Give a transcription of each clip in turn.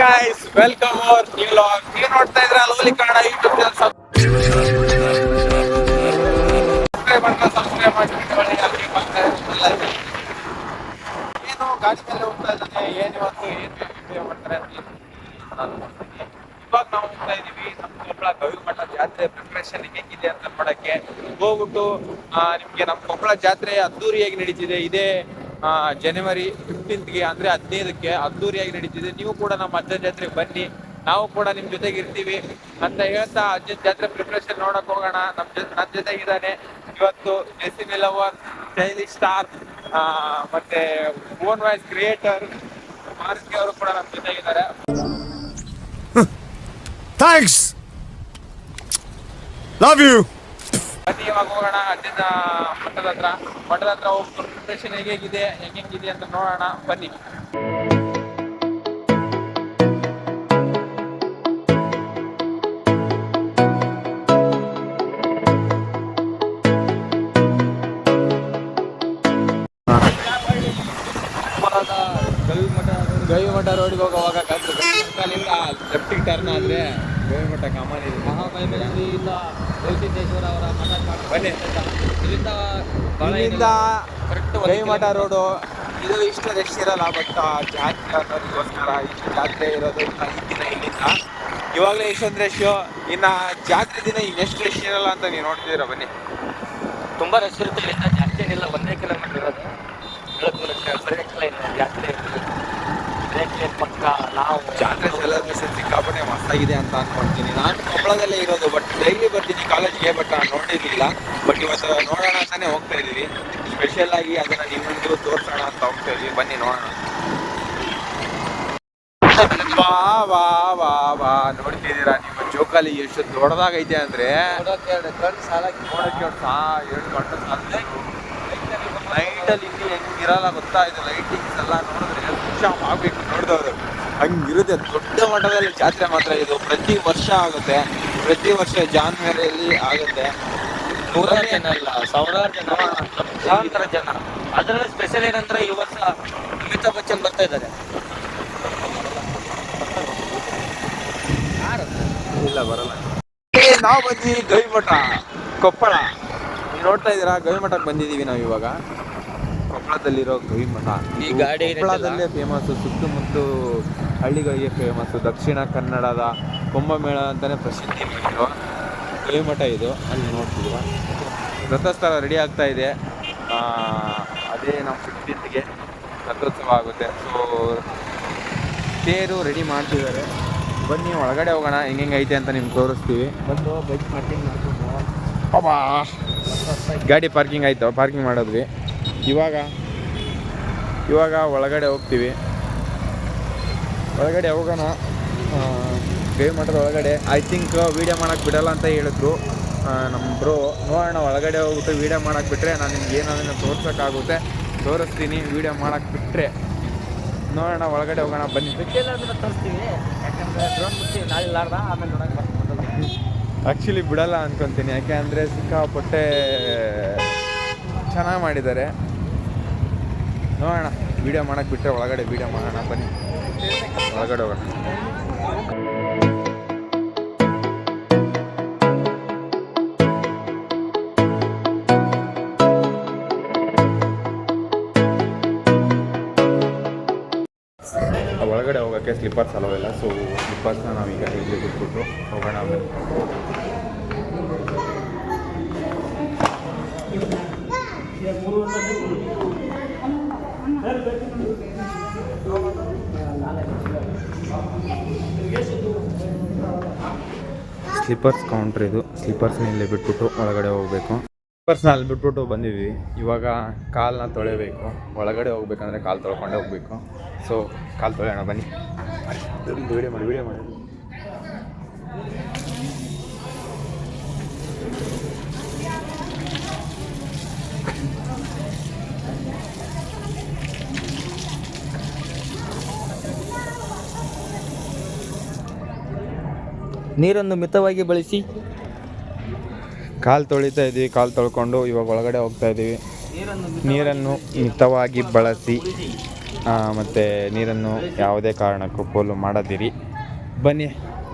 Guys welcome our new vlog ನೀವು ನೋಡ್ತಾ ಇದ್ರೆ Loli Kannada YouTube channel subscribe ಮಾಡ್ತಾ ಸಬ್ಸ್ಕ್ರೈಬ್ ಮಾಡ್ಕೊಳ್ಳಿ ಅಲ್ಲಿ ಮತ್ತೆ ಏನು, ಗಾಡಿ ಮೇಲೆ ಹೋಗ್ತಾ ಇದ್ದಾನೆ, ಏನು ಇವತ್ತು, ಏನು ವಿಡಿಯೋ ಮಾಡ್ತಾರೆ ನಾನು ಇವಾಗ ನಾವು ಹೋಗ್ತಾ ಇದೀವಿ ನಮ್ಮ ಕೊಪ್ಪಳ ಗವಿಮಠ ಜಾತ್ರೆ ಪ್ರಿಪ್ರೇಷನ್ ಹೇಗಿದೆ ಅಂತ ನೋಡಕ್ಕೆ. ಹೋಗ್ಬಿಟ್ಟು ನಿಮ್ಗೆ ನಮ್ಮ ಕೊಪ್ಪಳ ಜಾತ್ರೆ ಅದ್ದೂರಿಯಾಗಿ ನಡೀತಿದೆ. ಇದೇ ಜನವರಿ ಫಿಫ್ಟೀನ್ತ್ಗೆ ಅಂದ್ರೆ ಹದಿನೈದಕ್ಕೆ ಅದ್ದೂರಿಯಾಗಿ ನಡೀತಿದೆ. ನೀವು ಕೂಡ ನಮ್ಮ ಅಜ್ಜನ ಜಾತ್ರೆಗೆ ಬನ್ನಿ. ನಾವು ಕೂಡ ನಿಮ್ ಜೊತೆಗೆ ಇರ್ತೀವಿ. ಅಂತ ಹೇಳ್ತಾ ಅಜ್ಜನ ಜಾತ್ರೆ ಪ್ರಿಪ್ರೇಷನ್ ನೋಡಕ್ ಹೋಗೋಣ. ನಮ್ ಜೊತೆ ನನ್ನ ಜೊತೆಗಿದ್ದಾನೆ ಇವತ್ತು ಜೆಸಿ ಮಿಲವರ್ ಶೈಲಿ ಸ್ಟಾರ್ ಮತ್ತೆ ಓನ್ ವಾಯ್ಸ್ ಕ್ರಿಯೇಟರ್ ಮಾರುತಿ ಅವರು ಕೂಡ ನಮ್ಮ ಜೊತೆಗಿದ್ದಾರೆ ಥ್ಯಾಂಕ್ಸ್ ಲವ್ ಯು ಬನ್ನಿ ಇವಾಗ ಹೋಗೋಣ ಅಜ್ಜನ ಮಠದ ಹತ್ರ. ಮಠದ ಹತ್ರ ಹೋಗ್ಬಿಟ್ಟು ಪ್ರಿಪ್ರೇಷನ್ ಹೇಗಿದೆ ಹೆಂಗಿದೆ ಅಂತ ನೋಡೋಣ ಬನ್ನಿ. ಗವಿಮಠ ರೋಡ್ಗೆ ಹೋಗುವಾಗ ಸರ್ಕಲಿಂದ ಲೆಫ್ಟಿಗೆ ಟರ್ನ್ ಆದ್ರೆ ಗವಿಮಠ ಕಮಾನ್ ಇದೆ. ಮಹಾಬಲೇಶ್ವರಿಯಿಂದ ಗವಿಸಿದ್ದೇಶ್ವರ ಅವರ ಮಠ ಬನ್ನಿ. ಇಲ್ಲಿಂದ ಗವಿಮಠ. ರೋಡು. ಇದು ಇಷ್ಟು ರಶ್ ಇರಲ್ಲ ಬಟ್ ಜಾತ್ರೆ ಅನ್ನೋದಕ್ಕೋಸ್ಕರ ಇಷ್ಟು ಜಾತ್ರೆ ಇರೋದು ಇನ್ನ ಇಲ್ಲಿಂದ. ಇವಾಗಲೇ ಇಷ್ಟೊಂದು ರಶ್ ಇನ್ನ ಜಾತ್ರೆ ದಿನ ಇನ್ನೆಷ್ಟು ರಶ್ ಇರಲ್ಲ ಅಂತ ನೀವು ನೋಡ್ತಿದ್ದೀರಾ? ಬನ್ನಿ. ತುಂಬಾ ರಶ್ ಇರುತ್ತೆ. ಇಲ್ಲಿಂದ ಜಾಸ್ತಿ ಏನಿಲ್ಲ ಒಂದೇ ಕಿಲೋಮೀಟರ್ ಇರೋದು. ಬೆಳಕು ಲಕ್ಷ ಜಾತ್ರೆ ಜಾತ್ರೆ ಲೈನ್ ಪಕ್ಕ ನಾವು ಜಾತ್ರೆ ಸೆಲೆಬ್ರೇಷನ್ ಸಿಕ್ಕಾಪಟ್ಟೆ ಮಸ್ತಾಗಿದೆ ಅಂತ ಅನ್ಕೊಳ್ತೀನಿ ನಾನು ಕೊಪ್ಪಳದಲ್ಲೇ ಇರೋದು ಬಟ್ ಡೈಲಿ ಬರ್ತೀನಿ ಕಾಲೇಜ್ಗೆ ಬಟ್ ನಾನು ನೋಡಿರ್ಲಿಲ್ಲ. ಬಟ್ ಇವತ್ತು ನೋಡೋಣ ಅಂತಾನೆ ಹೋಗ್ತಾ ಇದ್ದೀವಿ. ಸ್ಪೆಷಲ್ ಆಗಿ ಅದನ್ನ ನಿಮ್ಮಂದ್ರು ತೋರ್ಸೋಣ ಅಂತ ಹೋಗ್ತಾ ಇದೀವಿ ಬನ್ನಿ ನೋಡೋಣ. ವಾ ವಾ ವಾ ವಾ. ನೋಡ್ತಿದ್ದೀರಾ ನಿಮ್ಮ ಜೋಕಾಲಿ ಎಷ್ಟು ದೊಡ್ಡದಾಗೈತೆ ಅಂದ್ರೆ. ಎರಡು ಗಂಟೆ ಅಲ್ಲಿ ಇಲ್ಲಿ ಹೆಂಗಿರಲ್ಲ ಗೊತ್ತಾ? ಇದು ಲೈಟಿಂಗ್ಸ್ ಎಲ್ಲ ನೋಡಿದ್ರೆ ಖುಷಿ ಆಗ್ಬೇಕು ನೋಡಿದವರು. ಹಂಗಿರುತ್ತೆ ದೊಡ್ಡ ಮಟ್ಟದಲ್ಲಿ ಜಾತ್ರೆ ಮಾತ್ರ ಇದು. ಪ್ರತಿ ವರ್ಷ ಆಗುತ್ತೆ. ಪ್ರತಿ ವರ್ಷ ಜಾನ್ವರಿಯಲ್ಲಿ ಆಗುತ್ತೆ. ನೂರಾರು ಜನ ಅಲ್ಲ ಸಾವಿರಾರು ಜನ. ಸಾವಿರ ಜನ. ಅದರಲ್ಲಿ ಸ್ಪೆಷಲ್ ಏನಂದ್ರೆ ಈ ವರ್ಷ ಅಮಿತಾಬ್ ಬಚ್ಚನ್ ಬರ್ತಾ ಇದ್ದಾರೆ. ಇಲ್ಲ ಬರಲ್ಲ. ನಾವ್ ಬಂದ್ವಿ ಗವಿಮಠ. ಕೊಪ್ಪಳ. ನೋಡ್ತಾ ಇದ್ದೀರಾ? ಗವಿಮಠಕ್ಕೆ ಬಂದಿದ್ದೀವಿ ನಾವು ಇವಾಗ. ಕೊಪ್ಪಳದಲ್ಲಿರೋ ಗವಿಮಠ ಈ ಗಾಡಿ? ಕೊಪ್ಪಳದಲ್ಲೇ ಫೇಮಸ್ ಸುತ್ತಮುತ್ತ ಹಳ್ಳಿಗಳಿಗೆ ಫೇಮಸ್ ದಕ್ಷಿಣ ಕನ್ನಡದ ಕುಂಭಮೇಳ ಅಂತಾನೆ ಪ್ರಸಿದ್ಧಿ ಮಾಡಿರೋ ಕವಿಮಠ ಇದು. ಅಲ್ಲಿ ನೋಡ್ತಿದ್ವ ರಥೋತ್ಸವ ರೆಡಿ ಆಗ್ತಾ ಇದೆ. ಅದೇ ನಮ್ಮ ಫಿಫ್ಟೀನ್ತ್ಗೆ ರಥೋತ್ಸವ ಆಗುತ್ತೆ. ಸೊ ತೇರು ರೆಡಿ ಮಾಡ್ತಿದ್ದಾರೆ. ಬನ್ನಿ ಒಳಗಡೆ ಹೋಗೋಣ. ಹೆಂಗೆ ಐತೆ ಅಂತ ನಿಮ್ಗೆ ತೋರಿಸ್ತೀವಿ. ಬಂದು ಬೈಕ್ ಪಾರ್ಕಿಂಗ್ ಮಾಡ್ಕೊಂಡು ಅಬ್ಬಾ ಗಾಡಿ ಪಾರ್ಕಿಂಗ್ ಆಯಿತು. ಪಾರ್ಕಿಂಗ್ ಮಾಡಿದ್ವಿ. ಇವಾಗ ಇವಾಗ ಒಳಗಡೆ ಹೋಗ್ತೀವಿ. ಒಳಗಡೆ ಹೋಗೋಣ. ಗೈವ್ ಮಠದ ಒಳಗಡೆ. ಐ ಥಿಂಕ್ ವೀಡಿಯೋ ಮಾಡೋಕ್ಕೆ ಬಿಡಲ್ಲ ಅಂತ ಹೇಳಿದ್ರು. ನಮ್ಮ ಬ್ರೋ ನೋಡೋಣ ಒಳಗಡೆ ಹೋಗ್ಬಿಟ್ಟು ವೀಡಿಯೋ ಮಾಡೋಕ್ಕೆ ಬಿಟ್ಟರೆ ನಾನು ನಿಮ್ಗೆ ಏನಾದ್ರು ತೋರ್ಸೋಕ್ಕಾಗುತ್ತೆ. ತೋರಿಸ್ತೀನಿ ವೀಡಿಯೋ ಮಾಡೋಕ್ಕೆ ಬಿಟ್ಟರೆ ನೋಡೋಣ ಒಳಗಡೆ ಹೋಗೋಣ ಬನ್ನಿ. ತೋರಿಸ್ತೀವಿ ಯಾಕಂದ್ರೆ ಡ್ರೋನ್ ನಾಳೆ ಆಮೇಲೆ ಆ್ಯಕ್ಚುಲಿ ಬಿಡಲ್ಲ ಅಂದ್ಕೊತೀನಿ ಯಾಕೆ ಅಂದರೆ ಸಿಕ್ಕಾಪಟ್ಟೆ ಚೆನ್ನಾಗಿ ಮಾಡಿದ್ದಾರೆ. ನೋಡೋಣ. ವಿಡಿಯೋ ಮಾಡೋಕೆ ಬಿಟ್ಟರೆ ಒಳಗಡೆ ವಿಡಿಯೋ ಮಾಡೋಣ. ಬನ್ನಿ. ಒಳಗಡೆ ಹೋಗೋಣ. ಒಳಗಡೆ ಹೋಗೋಕ್ಕೆ ಸ್ಲಿಪ್ಪರ್ಸ್ ಅಲೋವಿಲ್ಲ ಸೊ ಸ್ಲಿಪ್ಪರ್ಸ್ನ ನಾವೀಗ ಇಲ್ಲಿ ಬಿಟ್ಬಿಟ್ಟು ಹೋಗೋಣ ಸ್ಲಿಪ್ಪರ್ಸ್ ಕೌಂಟ್ರ್ ಇದು. ಸ್ಲಿಪ್ಪರ್ಸ್ನ ಇಲ್ಲಿ ಬಿಟ್ಬಿಟ್ಟು ಒಳಗಡೆ ಹೋಗಬೇಕು. ಸ್ಲಿಪ್ಪರ್ಸ್ನ ಅಲ್ಲಿ ಬಿಟ್ಬಿಟ್ಟು ಬಂದಿದ್ವಿ. ಇವಾಗ ಕಾಲನ್ನ ತೊಳೆಬೇಕು. ಒಳಗಡೆ ಹೋಗ್ಬೇಕಂದ್ರೆ ಕಾಲು ತೊಳ್ಕೊಂಡೆ ಹೋಗ್ಬೇಕು. ಸೊ ಕಾಲು ತೊಳೆಯೋಣ, ಬನ್ನಿ. ವಿಡಿಯೋ ಮಾಡಿ ವಿಡಿಯೋ ಮಾಡಿ. ನೀರನ್ನು ಮಿತವಾಗಿ ಬಳಸಿ. ಕಾಲು ತೊಳಿತಾ ಇದ್ದೀವಿ ಕಾಲು ತೊಳ್ಕೊಂಡು ಇವಾಗ ಒಳಗಡೆ ಹೋಗ್ತಾ ಇದ್ದೀವಿ. ನೀರನ್ನು ಮಿತವಾಗಿ ಬಳಸಿ. ಮತ್ತು ನೀರನ್ನು ಯಾವುದೇ ಕಾರಣಕ್ಕೂ ಪೋಲು ಮಾಡದಿರಿ. ಬನ್ನಿ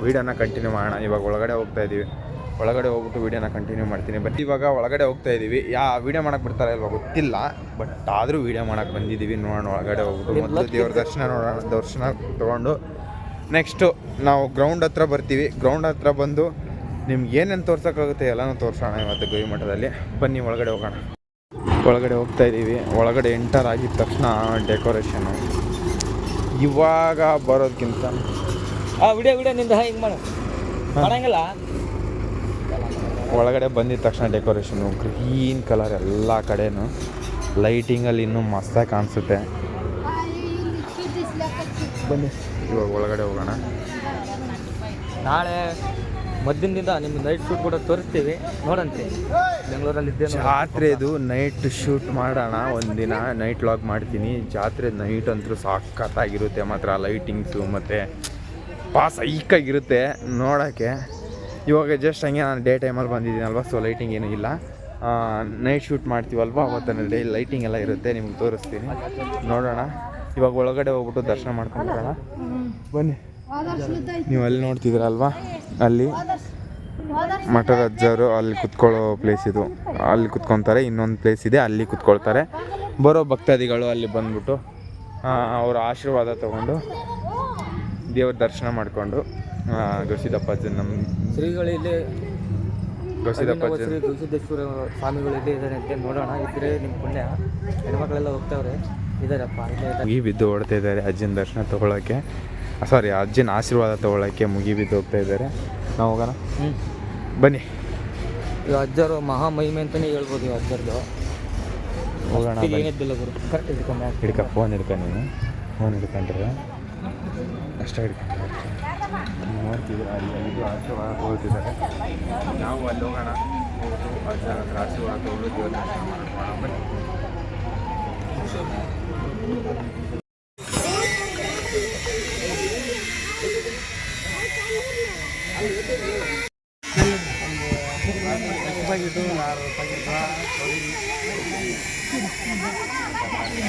ವೀಡಿಯೋನ ಕಂಟಿನ್ಯೂ ಮಾಡೋಣ. ಇವಾಗ ಒಳಗಡೆ ಹೋಗ್ತಾ ಇದ್ದೀವಿ. ಒಳಗಡೆ ಹೋಗ್ಬಿಟ್ಟು ವೀಡಿಯೋನ ಕಂಟಿನ್ಯೂ ಮಾಡ್ತೀನಿ. ಬಟ್ ಇವಾಗ ಒಳಗಡೆ ಹೋಗ್ತಾ ಇದ್ದೀವಿ. ಯಾ ವೀಡಿಯೋ ಮಾಡೋಕೆ ಬಿಡ್ತಾರೆ ಇಲ್ವಾ ಗೊತ್ತಿಲ್ಲ. ಬಟ್ ಆದರೂ ವೀಡಿಯೋ ಮಾಡೋಕೆ ಬಂದಿದ್ದೀವಿ. ನೋಡೋಣ ಒಳಗಡೆ ಹೋಗ್ಬಿಟ್ಟು ಮೊದಲು ದೇವ್ರ ದರ್ಶನ ನೋಡೋಣ ದರ್ಶನ ತೊಗೊಂಡು ನೆಕ್ಸ್ಟು ನಾವು ಗ್ರೌಂಡ್ ಹತ್ರ ಬರ್ತೀವಿ. ಗ್ರೌಂಡ್ ಹತ್ರ ಬಂದು ನಿಮ್ಗೆ ಏನೇನು ತೋರ್ಸೋಕ್ಕಾಗುತ್ತೆ ಎಲ್ಲನೂ ತೋರಿಸೋಣ ಇವತ್ತು ಗವಿ ಮಠದಲ್ಲಿ. ಬನ್ನಿ ಒಳಗಡೆ ಹೋಗೋಣ. ಒಳಗಡೆ ಹೋಗ್ತಾ ಇದ್ದೀವಿ. ಒಳಗಡೆ ಎಂಟರ್ ಆಗಿದ ತಕ್ಷಣ ಡೆಕೋರೇಷನು ಇವಾಗ ಬರೋದಕ್ಕಿಂತ ಆ ವಿಡಿಯೋ ವಿಡಿಯೋ ನಿಂದ ಹಿಂಗೆ ಮಾಡು. ಮಾಡಂಗಿಲ್ಲ ಒಳಗಡೆ ಬಂದಿದ ತಕ್ಷಣ ಡೆಕೋರೇಷನು ಗ್ರೀನ್ ಕಲರ್ ಎಲ್ಲ ಕಡೆನೂ. ಲೈಟಿಂಗಲ್ಲಿ ಇನ್ನೂ ಮಸ್ತಾಗಿ ಕಾಣಿಸುತ್ತೆ. ಬನ್ನಿ. ಇವಾಗ ಒಳಗಡೆ ಹೋಗೋಣ. ನಾಳೆ ಮದ್ದಿನಿಂದ ನಿಮ್ಮ ನೈಟ್ ಶೂಟ್ ಕೂಡ ತೋರಿಸ್ತೀವಿ. ನೋಡಂತೆ. ಬೆಂಗಳೂರಲ್ಲಿ ಇದ್ದೇನೆ ಜಾತ್ರೆದು ನೈಟ್ ಶೂಟ್ ಮಾಡೋಣ. ಒಂದಿನ ನೈಟ್ ಲಾಗ್ ಮಾಡ್ತೀನಿ. ಜಾತ್ರೆ ನೈಟ್ ಅಂತೂ ಸಾಕತ್ತಾಗಿರುತ್ತೆ ಮಾತ್ರ. ಲೈಟಿಂಗ್ಸು ಮತ್ತು ಪಾಸ್ ಐಕಾಗಿರುತ್ತೆ ನೋಡೋಕ್ಕೆ. ಇವಾಗ ಜಸ್ಟ್ ಹಂಗೆ ನಾನು ಡೇ ಟೈಮಲ್ಲಿ ಬಂದಿದ್ದೀನಲ್ವ ಸೊ ಲೈಟಿಂಗ್ ಏನೂ ಇಲ್ಲ. ನೈಟ್ ಶೂಟ್ ಮಾಡ್ತೀವಲ್ವ ಅವತ್ತಲ್ಲಿ ಡೇ ಲೈಟಿಂಗ್ ಎಲ್ಲ ಇರುತ್ತೆ ನಿಮ್ಗೆ ತೋರಿಸ್ತೀನಿ. ನೋಡೋಣ. ಇವಾಗ ಒಳಗಡೆ ಹೋಗ್ಬಿಟ್ಟು ದರ್ಶನ ಮಾಡ್ಕೊಂಡು ಬರೋಣ ಬನ್ನಿ. ನೀವು ಅಲ್ಲಿ ನೋಡ್ತಿದ್ದೀರಲ್ವಾ? ಅಲ್ಲಿ ಮಠದ ಅಜ್ಜರು ಅಲ್ಲಿ ಕುತ್ಕೊಳ್ಳೋ ಪ್ಲೇಸ್ ಇದು. ಅಲ್ಲಿ ಕುತ್ಕೊತಾರೆ ಇನ್ನೊಂದು ಪ್ಲೇಸ್ ಇದೆ ಅಲ್ಲಿ ಕುತ್ಕೊಳ್ತಾರೆ. ಬರೋ ಭಕ್ತಾದಿಗಳು ಅಲ್ಲಿ ಬಂದ್ಬಿಟ್ಟು ಅವರ ಆಶೀರ್ವಾದ ತಗೊಂಡು ದೇವ್ರ ದರ್ಶನ ಮಾಡಿಕೊಂಡು ಗವಿಸಿದಪ್ಪಾಜಿ ನಮ್ಮ ಶ್ರೀಗಳು ಇಲ್ಲಿ ಅಭಿನವ ಗವಿಸಿದಪ್ಪಾಜಿ ಶ್ರೀ ಸ್ವಾಮಿಗಳು ಇಲ್ಲೇ ಇದ್ದಾರೆ ಅಂತ ನೋಡೋಣ. ಇದ್ರೆ ನಿಮ್ಮ ಪುಣ್ಯ. ಹೆಣ್ಮಕ್ಳೆಲ್ಲ ಹೋಗ್ತಾವ್ರೆ. ಮುಗಿ ಬಿದ್ದು ಓಡ್ತಾ ಇದ್ದಾರೆ ಅಜ್ಜನ ದರ್ಶನ ತೊಗೊಳಕ್ಕೆ. ಸಾರಿ ಅಜ್ಜನ ಆಶೀರ್ವಾದ ತೊಗೊಳಕ್ಕೆ ಮುಗಿ ಬಿದ್ದು ಹೋಗ್ತಾ ಇದ್ದಾರೆ. ನಾವು ಹೋಗೋಣ? ಹ್ಞೂ ಬನ್ನಿ. ಈ ಅಜ್ಜರು ಮಹಾ ಮಹಿಮೆ ಅಂತಲೇ ಹೇಳ್ಬೋದು ಈ ಅಜ್ಜರದು. ಹೋಗೋಣ ಕರೆಕ್ಟ್ ಇಟ್ಕೊಂಡೆ ಹಿಡ್ಕ. ಫೋನ್ ಹಿಡ್ಕ ನೀನು. ಫೋನ್ ಹಿಡ್ಕೊಂಡ್ರೆ ಅಷ್ಟೇ ಹಿಡ್ಕೊಂಡ್ರೆ. ನೋಡ್ತಿದ್ರೆ ಅಲ್ಲಿ ಆಶೀರ್ವಾದ ತಗೊಳ್ತಿದ್ದಾರೆ ನಾವು ಅಲ್ಲಿ ಹೋಗೋಣ. ಅಜ್ಜರ ಹತ್ರ ಆಶೀರ್ವಾದ ಮಾಡ್ಕೊಳ್ಳೋಣ ಬನ್ನಿ.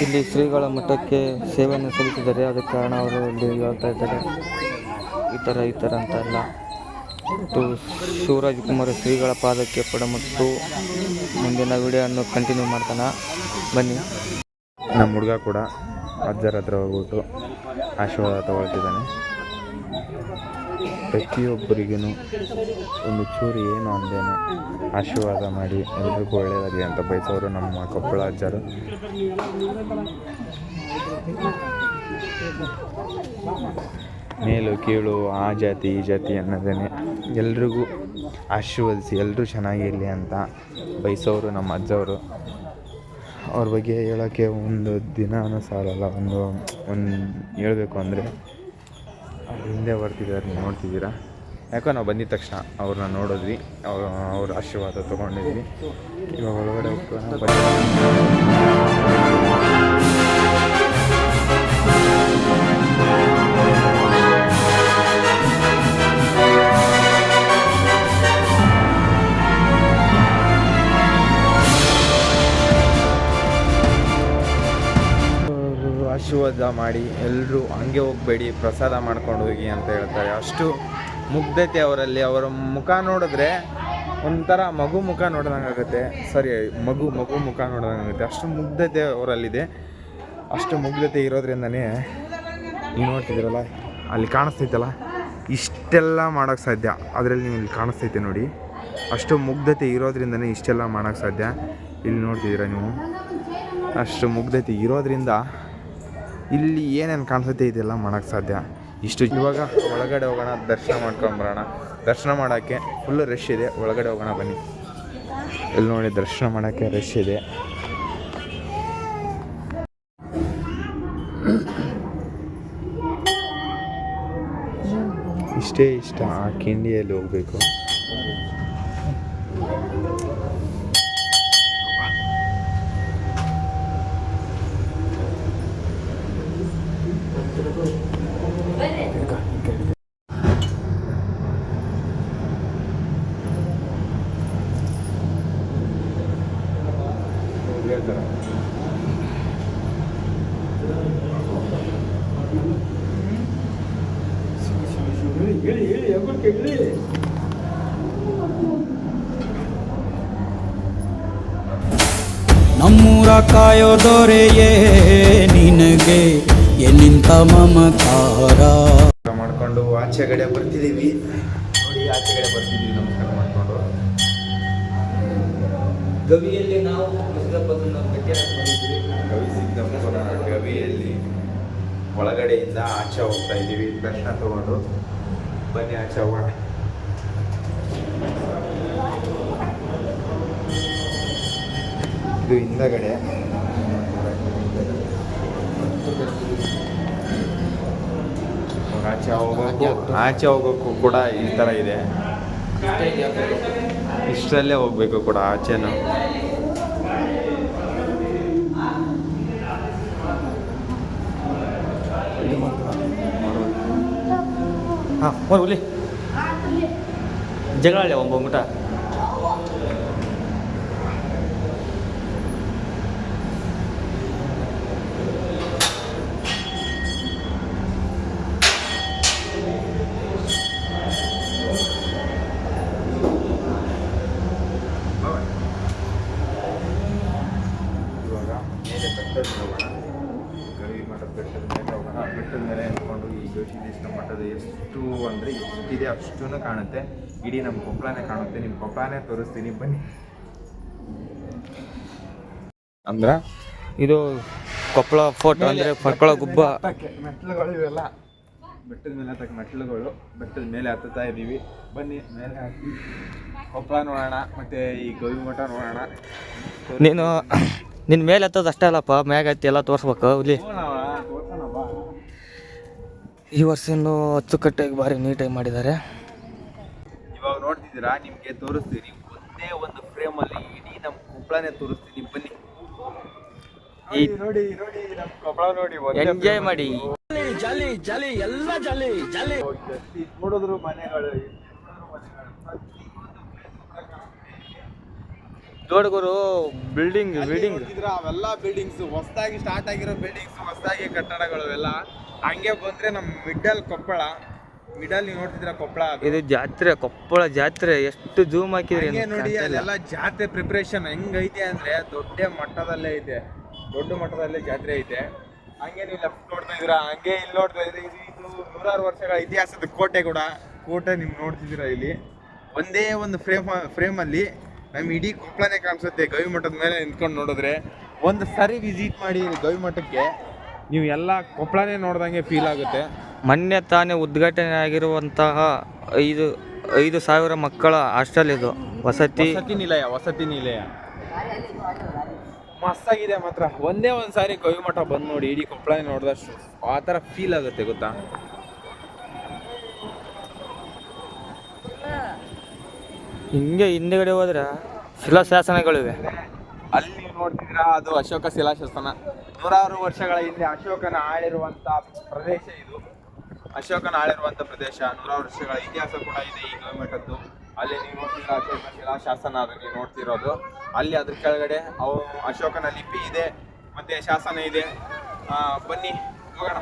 ಇಲ್ಲಿ ಶ್ರೀಗಳ ಮಠಕ್ಕೆ ಸೇವೆಯನ್ನು ಸಲ್ಲಿಸಿದ್ದಾರೆ ಅದಕ್ಕೆ ಕಾರಣ ಅವರು ಇಲ್ಲಿ ಹೇಳ್ತಾ ಇದ್ದಾರೆ. ಈ ಥರ ಈ ಥರ ಅಂತ ಎಲ್ಲ ಮತ್ತು ಶಿವರಾಜ್ ಕುಮಾರ ಶ್ರೀಗಳ ಪಾದಕ್ಕೆ ಪಡ ಮತ್ತು ಮುಂದಿನ ವಿಡಿಯೋವನ್ನು ಕಂಟಿನ್ಯೂ ಮಾಡ್ತಾನೆ. ಬನ್ನಿ. ನಮ್ಮ ಹುಡುಗ ಕೂಡ ಅಜ್ಜರ ಹತ್ರ ಹೋಗ್ಬಿಟ್ಟು ಆಶೀರ್ವಾದ ತಗೊಳ್ತಿದ್ದಾನೆ. ಪ್ರತಿಯೊಬ್ಬರಿಗೂ ಒಂದು ಚೂರು ಏನು ಅಂದೇನೆ ಆಶೀರ್ವಾದ ಮಾಡಿ ಎಲ್ರಿಗೂ ಒಳ್ಳೆಯದಾಗಲಿ ಅಂತ ಬಯಸೋರು ನಮ್ಮ ಕೊಪ್ಪಳ ಅಜ್ಜರು. ಮೇಲು, ಕೀಳು, ಆ ಜಾತಿ, ಈ ಜಾತಿ ಅನ್ನೋದೇನೆ ಎಲ್ರಿಗೂ ಆಶೀರ್ವದಿಸಿ ಎಲ್ಲರೂ ಚೆನ್ನಾಗಿರಲಿ ಅಂತ ಬಯಸೋರು ನಮ್ಮ ಅಜ್ಜವರು. ಅವ್ರ ಬಗ್ಗೆ ಹೇಳೋಕ್ಕೆ ಒಂದು ದಿನನೂ ಸಾಲಲ್ಲ, ಒಂದು ಒಂದು ಹೇಳಬೇಕು ಅಂದರೆ ಹಿಂದೆ ಬರ್ತಿದ್ದಾರೆ ನೀವು ನೋಡ್ತಿದ್ದೀರಾ? ಯಾಕೋ ನಾವು ಬಂದಿದ್ದ ತಕ್ಷಣ ಅವ್ರನ್ನ ನೋಡಿದ್ವಿ, ಅವ್ರ ಅವ್ರ ಆಶೀರ್ವಾದ ತೊಗೊಂಡಿದ್ವಿ. ಇವಾಗ ಒಳಗಡೆ ಆಶೀರ್ವಾದ ಮಾಡಿ ಎಲ್ಲರೂ ಹಂಗೆ ಹೋಗಬೇಡಿ, ಪ್ರಸಾದ ಮಾಡ್ಕೊಂಡು ಹೋಗಿ ಅಂತ ಹೇಳ್ತಾರೆ. ಅಷ್ಟು ಮುಗ್ಧತೆ ಅವರಲ್ಲಿ. ಅವರ ಮುಖ ನೋಡಿದ್ರೆ ಒಂಥರ ಮಗು ಮುಖ ನೋಡ್ದಂಗಾಗುತ್ತೆ ಸರಿ, ಮಗು ಮಗು ಮುಖ ನೋಡ್ದಂಗಾಗುತ್ತೆ ಅಷ್ಟು ಮುಗ್ಧತೆ ಅವರಲ್ಲಿದೆ. ಅಷ್ಟು ಮುಗ್ಧತೆ ಇರೋದ್ರಿಂದನೇ ನೀವು ನೋಡ್ತಿದ್ದೀರಲ್ಲ, ಅಲ್ಲಿ ಕಾಣಿಸ್ತೈತಲ್ಲ? ಇಷ್ಟೆಲ್ಲ ಮಾಡೋಕ್ಕೆ ಸಾಧ್ಯ. ಅದರಲ್ಲಿ ನೀವು ಇಲ್ಲಿ ಕಾಣಿಸ್ತೈತೆ ನೋಡಿ. ಅಷ್ಟು ಮುಗ್ಧತೆ ಇರೋದ್ರಿಂದನೇ ಇಷ್ಟೆಲ್ಲ ಮಾಡೋಕ್ಕೆ ಸಾಧ್ಯ. ಇಲ್ಲಿ ನೋಡ್ತಿದ್ದೀರಾ ನೀವು? ಅಷ್ಟು ಮುಗ್ಧತೆ ಇರೋದ್ರಿಂದ ಇಲ್ಲಿ ಏನೇನು ಕಾಣಿಸುತ್ತೆ ಇದೆಲ್ಲ ಮಾಡೋಕೆ ಸಾಧ್ಯ? ಇಷ್ಟು ಇವಾಗ ಒಳಗಡೆ ಹೋಗೋಣ, ದರ್ಶನ ಮಾಡ್ಕೊಂಬರೋಣ ದರ್ಶನ ಮಾಡೋಕ್ಕೆ ಫುಲ್ಲು ರಶ್ ಇದೆ. ಒಳಗಡೆ ಹೋಗೋಣ ಬನ್ನಿ. ಇಲ್ಲಿ ನೋಡಿ ದರ್ಶನ ಮಾಡೋಕ್ಕೆ ರಶ್ ಇದೆ. ಇಷ್ಟೇ ಇಷ್ಟ. ಆ ಕಿಂಡಿಯಲ್ಲಿ ಹೋಗಬೇಕು. ಕಾಯೋ ದೊರೆಯೇ ನಿನಗೆ. ಎನ್ನಿಂತ ಮಮಕಾರ ಮಾಡ್ಕೊಂಡು ಆಚೆ ಕಡೆ ಬರ್ತಿದೀವಿ ನೋಡಿ, ಆಚೆ ಕಡೆ ಬರ್ತಿದೀವಿ ನಮಸ್ಕಾರ ಮಾಡ್ಕೊಂಡು. ಗವಿಯಲ್ಲಿ ನಾವು. ಗವಿ ಸಿದ್ದಪ್ಪನ ಗವಿಯಲ್ಲಿ ಒಳಗಡೆಯಿಂದ ಆಚೆ ಹೋಗ್ತಾ ಇದ್ದೀವಿ. ದರ್ಶನ ತಗೊಂಡು. ಬನ್ನಿ, ಆಚೆ ಹೋಗೋಣ. ಇದು ಹಿಂದಗಡೆ ಆಚೆ ಹೋಗೋಕ್ಕೂ ಆಚೆ ಹೋಗೋಕ್ಕೂ ಕೂಡ ಈ ಥರ ಇದೆ ಇಷ್ಟರಲ್ಲೇ ಹೋಗಬೇಕು ಕೂಡ ಆಚೆನೂ ಹಾಂ ಹೋಗಿ ಹುಲಿ ಜಗಳ ಒಬ್ಬ ಮುಟ ಇವಾಗ ಮೇಲೆ ಬೆಟ್ಟದ ಹೋಗೋಣ ಮಠದ ಬೆಟ್ಟದ ಮೇಲೆ ಹೋಗೋಣ ಬೆಟ್ಟದ ಮೇಲೆ ನಿಂತ್ಕೊಂಡು ಈ ಜೋಶಿ ದೇಶದ ಮಠದ ಎಷ್ಟು ಅಂದರೆ ಎಷ್ಟಿದೆ ಅಷ್ಟೂ ಕಾಣುತ್ತೆ. ಇಡೀ ನಮ್ಮ ಕೊಪ್ಪಳನೇ ಕಾಣುತ್ತೆ. ನಿಮ್ಮ ಕೊಪ್ಪಳನೇ ತೋರಿಸ್ತೀನಿ. ಬನ್ನಿ. ಅಂದ್ರೆ? ಇದು ಕೊಪ್ಪಳ ಫೋಟೋ ಅಂದರೆ ಪಡ್ಕೊಳ ಗುಬ್ಬ. ಮೆಟ್ಲುಗಳು ಇವೆಲ್ಲ. ಬೆಟ್ಟದ ಮೇಲೆ ಹತ್ತಕ್ಕೆ ಮೆಟ್ಲುಗಳು ಬೆಟ್ಟದ ಮೇಲೆ ಹತ್ತುತ್ತಾ ಇದ್ದೀವಿ. ಬನ್ನಿ ಮೇಲೆ ಹಾಕಿ. ಕೊಪ್ಪಳ ನೋಡೋಣ. ಮತ್ತೆ ಈ ಗವಿ ಮಠ ನೋಡೋಣ. ನೀನು ನಿನ್ನ ಮೇಲೆ ಎತ್ತದ ಅಷ್ಟೇ ಅಲ್ಲಪ್ಪ ಮ್ಯಾಗ ಐತಿ ಎಲ್ಲ ತೋರಿಸ್ಬೇಕು ಹುಲಿ. ಈ ವರ್ಷ ಇನ್ನೂ ಅಚ್ಚುಕಟ್ಟಾಗಿ ಭಾರಿ ನೀಟಾಗಿ ಮಾಡಿದ್ದಾರೆ. ಇವಾಗ ನೋಡ್ತಿದ್ದೀರಾ ನಿಮಗೆ ತೋರಿಸ್ತೀನಿ. ಒಂದೇ ಒಂದು ಫ್ರೇಮಲ್ಲಿ ಇಡೀ ನಮ್ಮ ಕೊಪ್ಪಳನೇ ತೋರಿಸ್ತೀನಿ ಬನ್ನಿ. ಈ ನೋಡಿ ನೋಡಿ ನಮ್ಮ ಕೊಪ್ಪಳ ನೋಡಿ ಎಂಜಾಯ್ ಮಾಡಿ. ಜಲಿ ಜಲಿ ಎಲ್ಲ ಜಲಿ ಜಲಿ ನೋಡಿದ್ರು ಮನೆಗಳು. ಪ್ರತಿಯೊಂದು place ಕೂಡ ಕಾಣುತ್ತೆ. ದೊಡ್ಡಗುರು ಬಿಲ್ಡಿಂಗ್ ಬಿಲ್ಡಿಂಗ್ ಅವೆಲ್ಲಾ ಬಿಲ್ಡಿಂಗ್ಸ್ ಹೊಸದಾಗಿ ಸ್ಟಾರ್ಟ್ ಆಗಿರೋ ಬಿಲ್ಡಿಂಗ್ಸ್ ಹೊಸದಾಗಿ ಕಟ್ಟಡಗಳು ಎಲ್ಲ ಹಂಗೆ ಬಂದ್ರೆ ನಮ್ಮ ಮಿಡಲ್ ಕೊಪ್ಪಳ. ಮಿಡಲ್ ನೀವು ನೋಡ್ತಿದ್ರ ಕೊಪ್ಪಳ ಇದು ಜಾತ್ರೆ ಕೊಪ್ಪಳ ಜಾತ್ರೆ. ಎಷ್ಟು ಜೂಮ್ ಹಾಕಿದ್ರೆ ನೋಡಿ. ಅಲ್ಲೆಲ್ಲ ಜಾತ್ರೆ ಪ್ರಿಪ್ರೇಷನ್ ಹೆಂಗೈತೆ ಅಂದ್ರೆ ದೊಡ್ಡ ಮಟ್ಟದಲ್ಲೇ ಇದೆ. ದೊಡ್ಡ ಮಟ್ಟದಲ್ಲೇ ಜಾತ್ರೆ ಐತೆ. ಹಂಗೆ ನೀವು ಲೆಫ್ಟ್ ನೋಡ್ತಾ ಇದ್ದೀರಾ ಹಂಗೆ ಇಲ್ಲಿ ನೋಡ್ತಾ ಇದ್ರೆ ಇದು ನೂರಾರು ವರ್ಷಗಳ ಇತಿಹಾಸದ ಕೋಟೆ ಕೂಡ. ಕೋಟೆ ನೀವು ನೋಡ್ತಿದ್ದೀರಾ ಇಲ್ಲಿ. ಒಂದೇ ಒಂದು ಫ್ರೇಮ್ ಫ್ರೇಮ್ ಅಲ್ಲಿ ನಮ್ ಇಡೀ ಕೊಪ್ಪಳನೇ ಕಾಣಿಸುತ್ತೆ ಗವಿ ಮಠದ ಮೇಲೆ ನಿಂತ್ಕೊಂಡು ನೋಡಿದ್ರೆ. ಒಂದು ಸರಿ ವಿಸಿಟ್ ಮಾಡಿ ಗವಿ ಮಠಕ್ಕೆ ನೀವು ಎಲ್ಲ ಕೊಪ್ಪಳನೇ ನೋಡ್ದಂಗೆ ಫೀಲ್ ಆಗುತ್ತೆ. ಮೊನ್ನೆ ತಾನೇ ಉದ್ಘಾಟನೆ ಆಗಿರುವಂತಹ ಐದು ಐದು ಸಾವಿರ ಮಕ್ಕಳ ಹಾಸ್ಟೆಲ್ ಇದು ವಸತಿ. ವಸತಿ ನಿಲಯ ವಸತಿ ನಿಲಯ. ಮಸ್ತಾಗಿದೆ ಮಾತ್ರ. ಒಂದೇ ಒಂದು ಸಾರಿ ಗವಿ ಮಠ ಬಂದ್ ನೋಡಿ ಇಡೀ ಕೊಪ್ಪಳನೇ ನೋಡಿದಷ್ಟು ಆ ಥರ ಫೀಲ್ ಆಗುತ್ತೆ ಗೊತ್ತಾ? ಹಿಂಗೆ ಹಿಂದೆಗಡೆ ಹೋದ್ರೆ ಶಿಲಾಶಾಸನಗಳಿವೆ. ಅಲ್ಲಿ ನೀವು ನೋಡ್ತಿದ್ದೀರಾ, ಅದು ಅಶೋಕ ಶಿಲಾಶಾಸನ. ನೂರಾರು ವರ್ಷಗಳ ಹಿಂದೆ ಅಶೋಕನ ಆಳಿರುವಂತ ಪ್ರದೇಶ ಇದು. ಅಶೋಕನ ಆಳಿರುವಂತ ಪ್ರದೇಶ, ನೂರಾರು ವರ್ಷಗಳ ಇತಿಹಾಸ ಕೂಡ ಇದೆ ಈ ಕಿಲೋಮೀಟರ್ದು ಅಲ್ಲಿ ನೀವು ನೋಡ್ತಿದ್ದೀರಾ ಅಶೋಕ ಶಿಲಾಶಾಸನ ಅದರಲ್ಲಿ ನೋಡ್ತಿರೋದು. ಅಲ್ಲಿ ಅದ್ರ ಕೆಳಗಡೆ ಅವು ಅಶೋಕನ ಲಿಪಿ ಇದೆ, ಮತ್ತೆ ಶಾಸನ ಇದೆ. ಬನ್ನಿ, ಹೋಗೋಣ.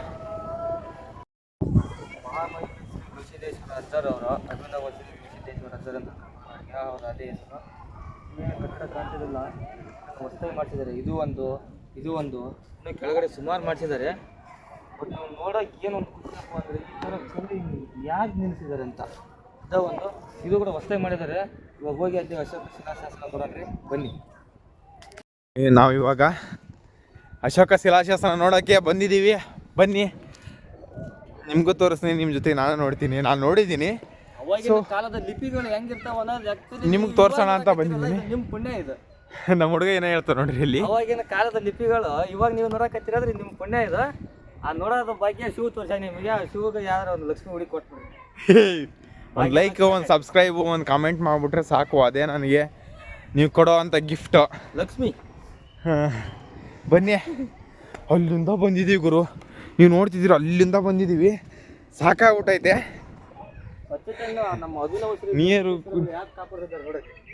ಋಷಿದೇಶ್ವರ ಅಜ್ಜರವರು ಅಭಿನವ ಋಷಿದೇಶ್ವರ ಹಜಾರ್ ಅಂತ. ಮಾಡಿಸಿದ್ದಾರೆ. ಇದು ಒಂದು ಇದು ಒಂದು. ಇನ್ನು ಕೆಳಗಡೆ ಸುಮಾರು ಮಾಡಿಸಿದ್ದಾರೆ. ಬಟ್ ನಾವು ನೋಡೋಕೆ ಏನು ಒಂದು ಈ ಥರ ಯಾಕೆ ನಿಲ್ಲಿಸಿದ್ದಾರೆ ಅಂತ. ಅದ ಒಂದು, ಇದು ಕೂಡ ಹೊಸ್ದಾಗಿ ಮಾಡಿದ್ದಾರೆ. ಇವಾಗ ಹೋಗಿ ಅಲ್ಲಿ ಅಶೋಕ ಶಿಲಾಶಾಸನ ಬರೋದ್ರಿ. ಬನ್ನಿ. ನಾವು ಇವಾಗ ಅಶೋಕ ಶಿಲಾಶಾಸನ ನೋಡೋಕ್ಕೆ ಬಂದಿದ್ದೀವಿ. ಬನ್ನಿ. ನಿಮಗೂ ತೋರಿಸ್ತೀನಿ ನಿಮ್ಮ ಜೊತೆ ನಾನು ನೋಡ್ತೀನಿ. ನಾನು ನೋಡಿದ್ದೀನಿ. ಅವಾಗಿನ ಕಾಲದ ಲಿಪಿಗಳು ಹೆಂಗಿರ್ತಾವ ಅನ್ನೋದು actually ನಿಮ್ಗ್ ತೋರ್ಸೋಣ ಅಂತ ಬಂದಿದ್ದೀನಿ. ನಿಮ್ಮ ಪುಣ್ಯ ಇದು. ನಮ್ಮ ಹುಡುಗ ಏನೋ ಹೇಳ್ತಾರೆ ನೋಡ್ರಿ ಇಲ್ಲಿ. ಅವಾಗಿನ ಕಾಲದ ಲಿಪಿಗಳು ಇವಾಗ ನೀವು ನೋಡಕತ್ತಿರೋದ್ರೆ ನಿಮ್ಮ ಪುಣ್ಯ ಇದು. ಆ ನೋಡೋದ ಭಾಗ್ಯ ಶಿವ ತೋರ್ಸ ನಿಮಗೆ ಆ ಶಿವಗೆ ಯಾರು ಒಂದು ಲಕ್ಷ್ಮಿ ಹುಡಿ ಕೊಟ್ಬಿಡಿ. ಒಂದು ಲೈಕ್ ಒಂದು ಸಬ್ಸ್ಕ್ರೈಬ್ ಒಂದು ಕಾಮೆಂಟ್ ಮಾಡಿಬಿಟ್ರೆ ಸಾಕು. ಅದೇ ನನಗೆ. ನೀವು ಕೊಡೋ ಅಂಥ ಗಿಫ್ಟು ಲಕ್ಷ್ಮಿ. ಬನ್ನಿ. ಅಲ್ಲಿಂದ ಬಂದಿದ್ದೀವಿ ಗುರು. ನೀವು ನೋಡ್ತಿದ್ದೀರ? ಅಲ್ಲಿಂದ ಬಂದಿದ್ದೀವಿ ಸಾಕಾಗ್ಬಿಟ್ಟೈತೆ ಅತ್ಯುತ್ತಮ ನಮ್ಮ ಅಭಿನವ ಶ್ರೀ ನೀರು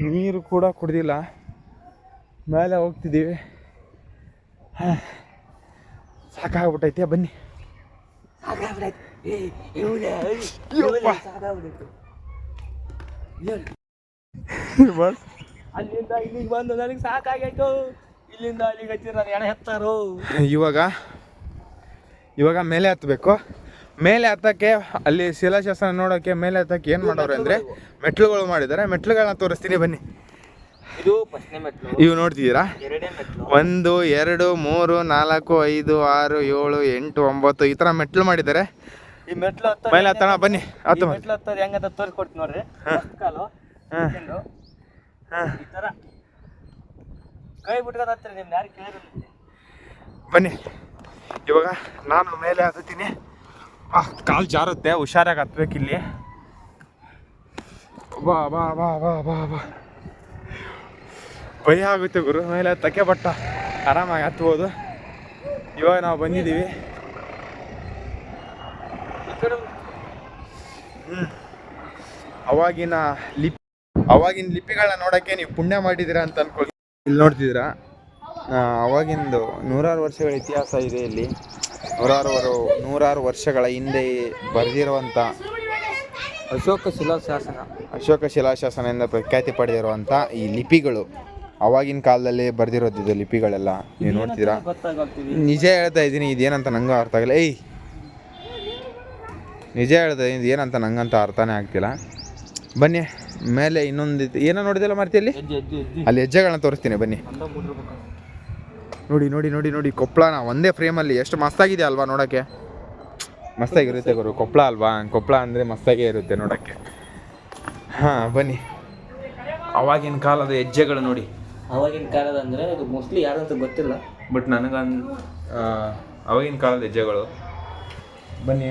ನೀರು ಕೂಡ ಕುಡ್ದಿಲ್ಲ. ಮೇಲೆ ಹೋಗ್ತಿದ್ದೀವಿ. ಹಾ. ಸಾಕಾಗ್ಬಿಟ್ಟೈತೆ ಬನ್ನಿ. ಅಲ್ಲಿಂದ ಇಲ್ಲಿಗೆ ಬಂದು ನನಗೆ ಸಾಕಾಗೈತು ಇಲ್ಲಿಂದ ಅಲ್ಲಿಗೆ ಹಚ್ಚಿರ ಎಣ ಹತ್ತಾರು ಇವಾಗ ಇವಾಗ ಮೇಲೆ ಹತ್ತಬೇಕು. ಮೇಲೆ ಹತ್ತಕ್ಕೆ ಅಲ್ಲಿ ಶಿಲಾಶಾಸನ ನೋಡೋಕ್ಕೆ ಮೇಲೆ ಹತ್ತಕ್ಕೆ ಏನು ಮಾಡೋರು ಅಂದರೆ ಮೆಟ್ಲುಗಳು ಮಾಡಿದ್ದಾರೆ. ಮೆಟ್ಲುಗಳನ್ನ ತೋರಿಸ್ತೀನಿ ಬನ್ನಿ. ಇದು ಇವು ನೋಡ್ತಿದ್ದೀರಾ? ಒಂದು ಎರಡು ಮೂರು ನಾಲ್ಕು ಐದು ಆರು ಏಳು ಎಂಟು ಒಂಬತ್ತು ಈ ಥರ ಮೆಟ್ಲು ಮಾಡಿದ್ದಾರೆ. ಈ ಮೆಟ್ಲು ಮೇಲೆ ಹತ್ತೋಣ ಬನ್ನಿ ಹತ್ತು ಬನ್ನಿ ಮೆಟ್ಲು ಹತ್ತೋದು ಹೆಂಗಂತ ತೋರಿಸ್ಕೊಡ್ತೀನಿ ನೋಡ್ರಿ. ಕಾಲು ಈ ಥರ ಕೈ ಬಿಟ್ಕೊಂಡು ಹತ್ತಿರ ನಿಮ್ಗೆ ಯಾರು ಕೇಳಿರಲಿಲ್ಲ ಬನ್ನಿ. ಇವಾಗ ನಾನು ಮೇಲೆ ಹತ್ತೀನಿ ಆ ಕಾಲು ಜಾರುತ್ತೆ, ಹುಷಾರಾಗಿ ಹತ್ಬೇಕು ಇಲ್ಲಿ. ಬಾ ಬಾ ಬಾ ಬಾ ಬಾ ಬಾ. ಭಯ ಆಗುತ್ತೆ ಗುರು ಮೇಲೆ ತಕ್ಕೆ ಬಟ್ಟ. ಆರಾಮಾಗಿ ಹತ್ಬೋದು. ಇವಾಗ ನಾವು ಬಂದಿದ್ದೀವಿ. ಅವಾಗಿನ ಲಿಪಿ, ಅವಾಗಿನ ಲಿಪಿಗಳನ್ನ ನೋಡೋಕ್ಕೆ ನೀವು ಪುಣ್ಯ ಮಾಡಿದ್ದೀರಾ ಅಂತ ಅನ್ಕೊಳ್ತೀವಿ ಇಲ್ಲಿ ನೋಡ್ತಿದ್ದೀರಾ? ಅವಾಗಿಂದು ನೂರಾರು ವರ್ಷಗಳ ಇತಿಹಾಸ ಇದೆ ಇಲ್ಲಿ. ನೂರಾರು ನೂರಾರು ವರ್ಷಗಳ ಹಿಂದೆ ಬರೆದಿರುವಂಥ ಅಶೋಕ ಶಿಲಾಶಾಸನ. ಅಶೋಕ ಶಿಲಾಶಾಸನದಿಂದ ಪ್ರಖ್ಯಾತಿ ಪಡೆದಿರುವಂಥ ಈ ಲಿಪಿಗಳು ಅವಾಗಿನ ಕಾಲದಲ್ಲಿ ಬರೆದಿರೋದಿದೆ ಇದು ಲಿಪಿಗಳೆಲ್ಲ ನೀವು ನೋಡ್ತೀರಾ? ನಿಜ ಹೇಳ್ತಾ ಇದ್ದೀನಿ ಇದೇನಂತ ನಂಗೆ ಅರ್ಥ ಆಗಿಲ್ಲ. ಏಯ್! ನಿಜ ಹೇಳ್ತಾ ಇದ್ದೀನಿ ಏನಂತ ನಂಗಂತ ಅರ್ಥನೇ ಆಗ್ತಿಲ್ಲ. ಬನ್ನಿ ಮೇಲೆ ಇನ್ನೊಂದು ಏನೋ ನೋಡಿದೆಲ್ಲ ಮರ್ತಿಯಲ್ಲಿ ಅಲ್ಲಿ? ಹೆಜ್ಜೆಗಳನ್ನ ತೋರಿಸ್ತೀನಿ ಬನ್ನಿ. ನೋಡಿ ನೋಡಿ ನೋಡಿ ನೋಡಿ ಕೊಪ್ಪಳನ ಒಂದೇ ಫ್ರೇಮಲ್ಲಿ ಎಷ್ಟು ಮಸ್ತಾಗಿದೆ ಅಲ್ವಾ ನೋಡೋಕ್ಕೆ? ಮಸ್ತಾಗಿರುತ್ತೆ ಗುರು ಕೊಪ್ಪಳ ಅಲ್ವಾ? ಕೊಪ್ಪಳ ಅಂದರೆ ಮಸ್ತಾಗೇ ಇರುತ್ತೆ ನೋಡೋಕ್ಕೆ. ಹಾಂ ಬನ್ನಿ. ಅವಾಗಿನ ಕಾಲದ ಹೆಜ್ಜೆಗಳು ನೋಡಿ. ಅವಾಗಿನ ಕಾಲದ ಅಂದರೆ ಅದು ಮೋಸ್ಟ್ಲಿ ಯಾರಂತ ಗೊತ್ತಿಲ್ಲ. ಬಟ್ ನನಗನ್ ಅವಾಗಿನ ಕಾಲದ ಹೆಜ್ಜೆಗಳು. ಬನ್ನಿ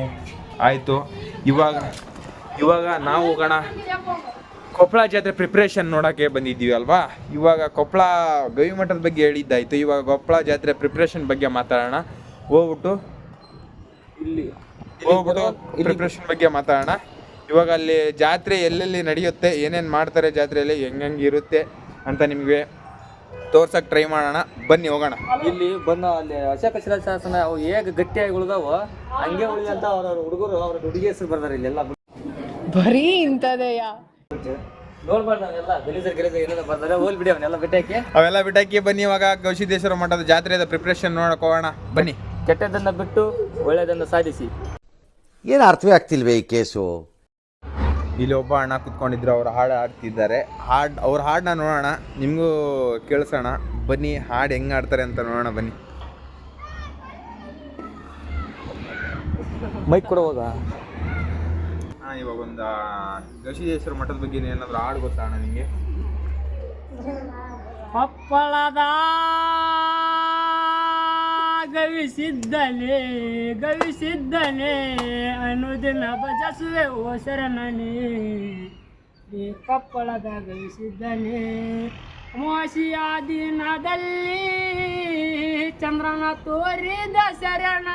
ಆಯಿತು. ಇವಾಗ ಇವಾಗ ನಾವು ಗಣ ಕೊಪ್ಪಳ ಜಾತ್ರೆ ಪ್ರಿಪ್ರೇಷನ್ ನೋಡೋಕ್ಕೆ ಬಂದಿದ್ದೀವಿ ಅಲ್ವಾ? ಇವಾಗ ಕೊಪ್ಪಳ ಗವಿಮಠದ ಬಗ್ಗೆ ಹೇಳಿದ್ದಾಯಿತು. ಇವಾಗ ಕೊಪ್ಪಳ ಜಾತ್ರೆ ಪ್ರಿಪ್ರೇಷನ್ ಬಗ್ಗೆ ಮಾತಾಡೋಣ. ಹೋಗ್ಬಿಟ್ಟು ಇಲ್ಲಿ. ಹೋಗ್ಬಿಟ್ಟು ಪ್ರಿಪ್ರೇಷನ್ ಬಗ್ಗೆ ಮಾತಾಡೋಣ. ಇವಾಗ ಅಲ್ಲಿ ಜಾತ್ರೆ ಎಲ್ಲೆಲ್ಲಿ ನಡೆಯುತ್ತೆ ಏನೇನು ಮಾಡ್ತಾರೆ ಜಾತ್ರೆಯಲ್ಲಿ ಹೆಂಗೆ ಇರುತ್ತೆ ಅಂತ ನಿಮಗೆ ತೋರ್ಸಕ್ಕೆ ಟ್ರೈ ಮಾಡೋಣ. ಬನ್ನಿ ಹೋಗೋಣ. ಇಲ್ಲಿ ಬಂದು ಅಲ್ಲಿ ಅಶೋಕ ಶಿಲಾಶಾಸನ ಅವು ಹೇಗೆ ಗಟ್ಟಿಯಾಗಿ ಉಳಿದಾವ ಹಂಗೆ ಉಳಿದಂತ ಅವ್ರ ಹುಡುಗರು ಅವ್ರ ಹುಡುಗಿ ಹೆಸರು ಬರ್ತಾರೆ ಇಲ್ಲೆಲ್ಲ ಬರೀ ಇಂಥದೆಯಾ? ಅವೆಲ್ಲ ಬಿಟ್ಟಾಕಿ ಬನ್ನಿ ಇವಾಗ ಗವಿಸಿದ್ದೇಶ್ವರ ಮಠದ ಜಾತ್ರೆದ ಪ್ರಿಪ್ರೇಷನ್ ನೋಡಕ್ ಹೋಗೋಣ. ಬನ್ನಿ. ಕೆಟ್ಟದನ್ನ ಬಿಟ್ಟು ಒಳ್ಳೆಯದನ್ನ ಸಾಧಿಸಿ. ಏನು ಅರ್ಥವೇ ಆಗ್ತಿಲ್ವೇ ಈ ಕೇಸು? ಇಲ್ಲಿ ಒಬ್ಬ ಅಣ್ಣ ಕುತ್ಕೊಂಡಿದ್ರು ಅವ್ರು ಹಾಡು ಹಾಡ್ತಿದ್ದಾರೆ. ಹಾಡ್ ಅವ್ರ ಹಾಡನ್ನ ನೋಡೋಣ. ನಿಮಗೂ ಕೇಳಿಸೋಣ. ಬನ್ನಿ ಹಾಡು ಹೆಂಗೆ ಆಡ್ತಾರೆ ಅಂತ ನೋಡೋಣ ಬನ್ನಿ. ಮೈಕ್ ಕೊಡುವಾಗ? ಒಂದು ಗವಿಸಿದ್ದೇಶ್ವರ ಮಠದ ಬಗ್ಗೆ ಏನಾದರೂ ಹಾಡು ಗೊತ್ತಾ ಅಣ್ಣ ನಿಮಗೆ? ಪಪ್ಪಳದ ಗವಿಸಿದ್ದನೆ ಗವಿಸಿದ್ದನೆ ಅನುದಿನ ಭಜಸುವೆ ಓ ಶರಣನೆ. ಈ ಕೊಪ್ಪಳದ ಗವಿಸಿದ್ದನೆ ದಿನದಲ್ಲಿ ಚಂದ್ರನ ತೋರಿದ ಶರಣ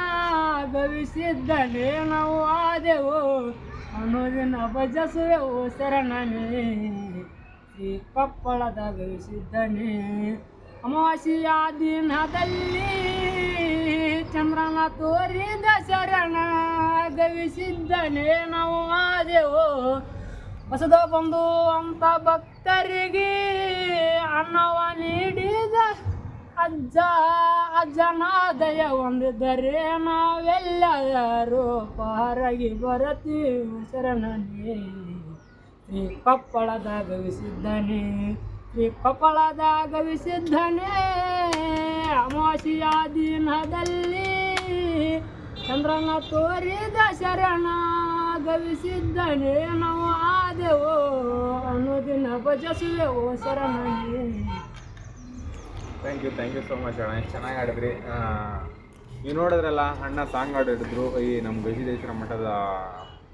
ಗವಿಸಿದ್ದನೆ ನಾವು ಆದೆವು. ಅನುದಿನ ಬಜಸುವೆ ಓ ಶರಣನೆ ಈ ಕೊಪ್ಪಳದ ಗವಿಸಿದ್ದನೆ ಅಮಾವಾಸ್ಯ ದಿನದಲ್ಲಿ ಚಂದ್ರನ ತೋರಿದ ಶರಣ ಗವಿಸಿದ್ದನೆ ನಾವು ಆದೆವು. ಹೊಸದ ಬಂದು ಅಂತ ಭಕ್ತರಿಗೆ ಅನ್ನವ ನೀಡಿದ ಅಜ್ಜ ಅಜ್ಜನ ದಯ ಹೊಂದಿದ್ದರೆ ನಾವೆಲ್ಲರೂ ಪಾರಾಗಿ ಬರುತ್ತೀವಿ ಶರಣನೇ. ಶ್ರೀ ಕೊಪ್ಪಳದ ಗವಿಸಿದ್ದನೆ ಶ್ರೀ ಕೊಪ್ಪಳದ ಗವಿಸಿದ್ದನೆ ಅಮಾವಾಸ್ಯ ದಿನದಲ್ಲಿ ಚಂದ್ರನ ತೋರಿದ ಶರಣ ಗವಿಸಿದ್ದನೆ ನಾವು ಆದೆವು ಅನ್ನೋದಿನ ಭಜಸುವೆವು ಶರಣನೇ. Thank you thank you so much ಅಣ್ಣ. ಎಷ್ಟು ಚೆನ್ನಾಗಿ ಆಡಿದ್ರಿ? ನೀವು ನೋಡಿದ್ರಲ್ಲ ಅಣ್ಣ ಸಾಂಗ್ ಹಾಡಿದ್ರು ಈ ನಮ್ಮ ಗವಿಸಿದ್ದೇಶ್ವರ ಮಠದ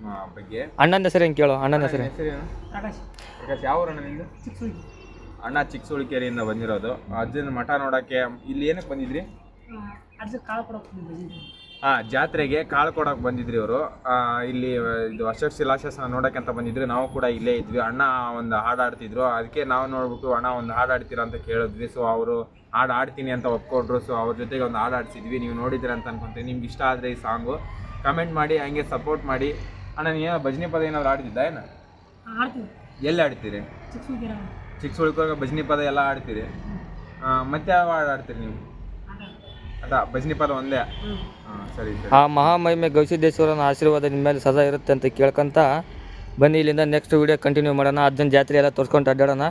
ಆ, ಬಗ್ಗೆ. ಅಣ್ಣನ ಹೆಸರು ಹೆಂಗೆ ಕೇಳು? ಅಣ್ಣನ ಹೆಸರು ಹೆಸರೇನು ಪ್ರಕಾಶ್. ಯಾವ ಊರಣ್ಣ ನಿಮ್ದು? ಅಣ್ಣ ಚಿಕ್ಕಸುಳಿಕೆರೆಯಿಂದ ಬಂದಿರೋದು. ಅಜ್ಜನ ಮಠ ನೋಡಕ್ಕೆ ಇಲ್ಲಿ ಏನಕ್ಕೆ ಬಂದಿದ್ರಿ? ಅರ್ಜಿ ಕಾಳು ಕೊಡೋಕೆ ಬಂದಿದ್ದೀನಿ ಹಾ ಜಾತ್ರೆಗೆ ಕಾಳು ಕೊಡೋಕೆ ಬಂದಿದ್ರಿ ಅವರು ಇಲ್ಲಿ ಇದು ಅಶೋಕ್ ಶಿಲಾಶಾಸನ ನೋಡಕ್ಕೆ ಅಂತ ಬಂದಿದ್ರು. ನಾವು ಕೂಡ ಇಲ್ಲೇ ಇದ್ವಿ. ಅಣ್ಣ ಒಂದು ಹಾಡಾಡ್ತಿದ್ರು ಅದಕ್ಕೆ ನಾವು ನೋಡ್ಬಿಟ್ಟು ಅಣ್ಣ ಒಂದು ಹಾಡು ಆಡ್ತೀರಾ ಅಂತ ಕೇಳಿದ್ವಿ. ಸೊ ಅವರು ಹಾಡು ಆಡ್ತೀನಿ ಅಂತ ಒಪ್ಕೊಂಡ್ರು. ಸೊ ಅವ್ರ ಜೊತೆಗೆ ಒಂದು ಹಾಡು ಆಡ್ಸಿದ್ವಿ ನೀವು ನೋಡಿದ್ದೀರ? ಅಂತ ಅನ್ಕೊಂತೀನಿ ನಿಮ್ಗೆ ಇಷ್ಟ ಆದರೆ ಈ ಸಾಂಗು ಕಮೆಂಟ್ ಮಾಡಿ ಹಂಗೆ ಸಪೋರ್ಟ್ ಮಾಡಿ. ಅಣ್ಣ ನೀನು ಭಜನಿ ಪದ ಏನಾದ್ರು ಆಡ್ತಿದ್ದ ಏನ? ಎಲ್ಲಿ ಆಡ್ತೀರಿ ಚಿಕ್ಕ ಸುಳ್ಕೋಗ ಭಜನಿ ಪದ ಎಲ್ಲ ಆಡ್ತೀರಿ ಮತ್ತೆ ಯಾವ ಹಾಡು ಆಡ್ತೀರಿ ನೀವು? ಅದ ಭಜನಿ ಒಂದೇ. ಹಾಂ ಸರಿ ಸರಿ. ಆ ಮಹಾಮಹಿಮೆ ಗವಿಸಿದ್ದೇಶ್ವರನ ಆಶೀರ್ವಾದ ನಿಮ್ಮ ಮೇಲೆ ಸದಾ ಇರುತ್ತೆ ಅಂತ ಕೇಳ್ಕೊಂತ ಬನ್ನಿ ಇಲ್ಲಿಂದ ನೆಕ್ಸ್ಟ್ ವಿಡಿಯೋ ಕಂಟಿನ್ಯೂ ಮಾಡೋಣ. ಅಜ್ಜನ ಜಾತ್ರೆ ಎಲ್ಲ ತೋರಿಸ್ಕೊಂಡು ಅಡ್ಡಾಡೋಣ.